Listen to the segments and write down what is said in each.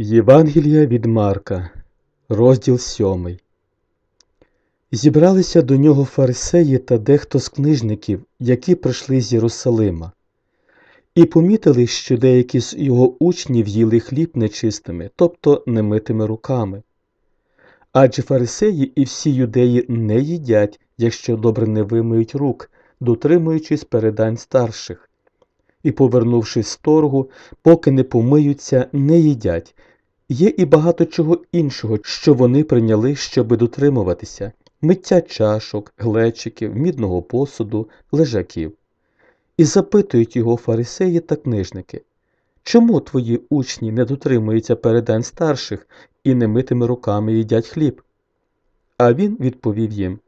Євангелія від Марка, розділ сьомий. Зібралися до нього фарисеї та дехто з книжників, які прийшли з Єрусалима, і помітили, що деякі з його учнів їли хліб нечистими, тобто немитими руками. Адже фарисеї і всі юдеї не їдять, якщо добре не вимиють рук, дотримуючись передань старших. І, повернувшись з торгу, поки не помиються, не їдять. Є і багато чого іншого, що вони прийняли, щоби дотримуватися миття чашок, глечиків, мідного посуду, лежаків. І запитують його фарисеї та книжники, чому твої учні не дотримуються передань старших і немитими руками їдять хліб? А він відповів їм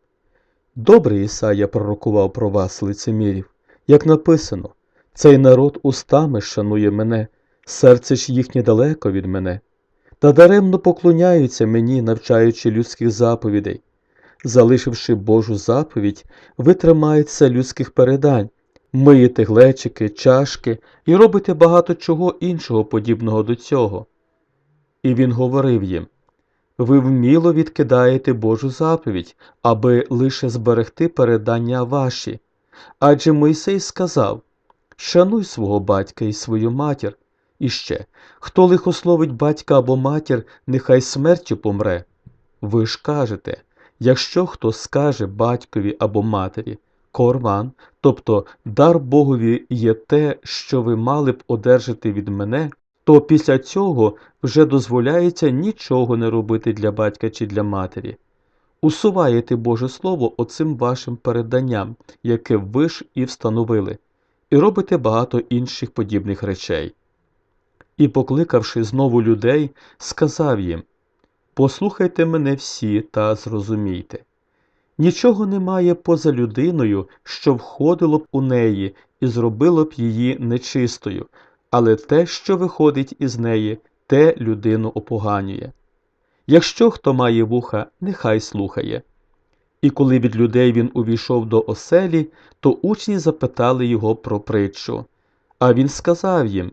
Добре Ісая пророкував про вас, лицемірів, як написано, цей народ устами шанує мене, серце ж їхнє далеко від мене, та даремно поклоняються мені, навчаючи людських заповідей. Залишивши Божу заповідь, ви тримаєтеся людських передань, миєте глечики, чашки і робите багато чого іншого подібного до цього. І він говорив їм ви вміло відкидаєте Божу заповідь, аби лише зберегти передання ваші. Адже Мойсей сказав Шануй свого батька і свою матір. І ще, хто лихословить батька або матір, нехай смертю помре. Ви ж кажете, якщо хто скаже батькові або матері, корван, тобто дар Богові є те, що ви мали б одержати від мене, то після цього вже дозволяється нічого не робити для батька чи для матері. Усуваєте Боже Слово оцим вашим переданням, яке ви ж і встановили, і робите багато інших подібних речей. І, покликавши знову людей, сказав їм Послухайте мене всі та зрозумійте. Нічого немає поза людиною, що входило б у неї і зробило б її нечистою, але те, що виходить із неї, те людину опоганює. Якщо хто має вуха, нехай слухає. І коли від людей він увійшов до оселі, то учні запитали його про притчу. А він сказав їм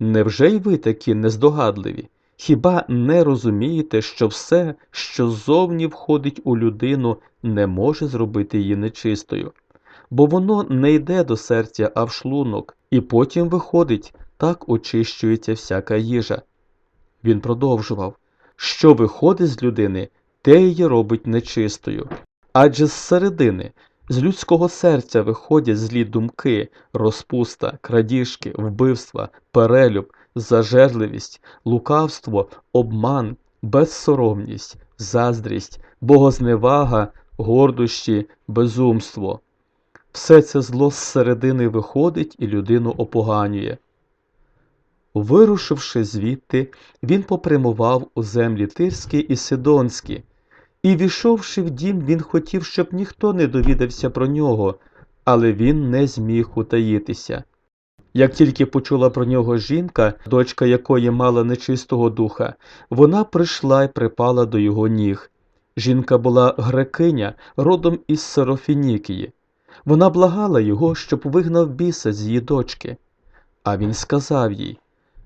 Невже й ви такі нездогадливі? Хіба не розумієте, що все, що ззовні входить у людину, не може зробити її нечистою? Бо воно не йде до серця, а в шлунок, і потім виходить, так очищується всяка їжа. Він продовжував що виходить з людини, те її робить нечистою. Адже з середини, з людського серця виходять злі думки, розпуста, крадіжки, вбивства, перелюб, зажерливість, лукавство, обман, безсоромність, заздрість, богозневага, гордощі, безумство. Все це зло з середини виходить і людину опоганює. Вирушивши звідти, він попрямував у землі Тирські і Сидонські, і, війшовши в дім, він хотів, щоб ніхто не довідався про нього, але він не зміг утаїтися. Як тільки почула про нього жінка, дочка якої мала нечистого духа, вона прийшла й припала до його ніг. Жінка була грекиня, родом із Серофінікії. Вона благала його, щоб вигнав біса з її дочки. А він сказав їй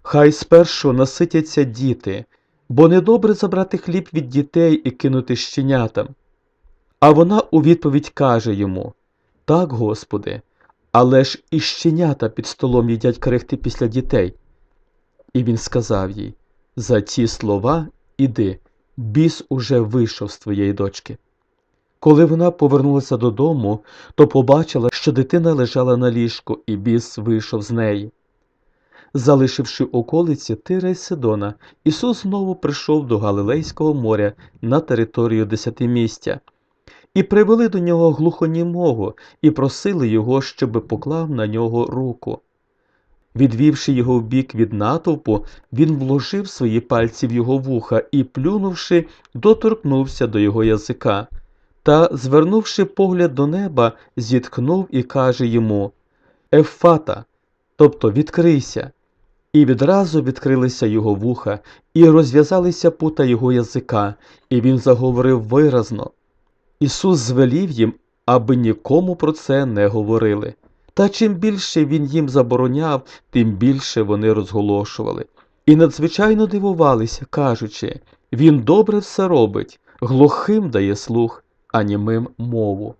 Хай спершу наситяться діти, бо недобре забрати хліб від дітей і кинути щенятам. А вона у відповідь каже йому Так, Господи, але ж і щенята під столом їдять крихти після дітей. І він сказав їй За ті слова іди, біс уже вийшов з твоєї дочки. Коли вона повернулася додому, то побачила, що дитина лежала на ліжку, і біс вийшов з неї. Залишивши околиці Тира й Сидона, Ісус знову прийшов до Галилейського моря на територію десятимістя. І привели до нього глухонімого і просили його, щоби поклав на нього руку. Відвівши його вбік від натовпу, він вложив свої пальці в його вуха і, плюнувши, доторкнувся до його язика. Та, звернувши погляд до неба, зітхнув і каже йому Ефата, тобто відкрийся. І відразу відкрилися його вуха, і розв'язалися пута його язика, і він заговорив виразно. Ісус звелів їм, аби нікому про це не говорили. Та чим більше він їм забороняв, тим більше вони розголошували. і надзвичайно дивувалися, кажучи, він добре все робить, глухим дає слух, а німим мову.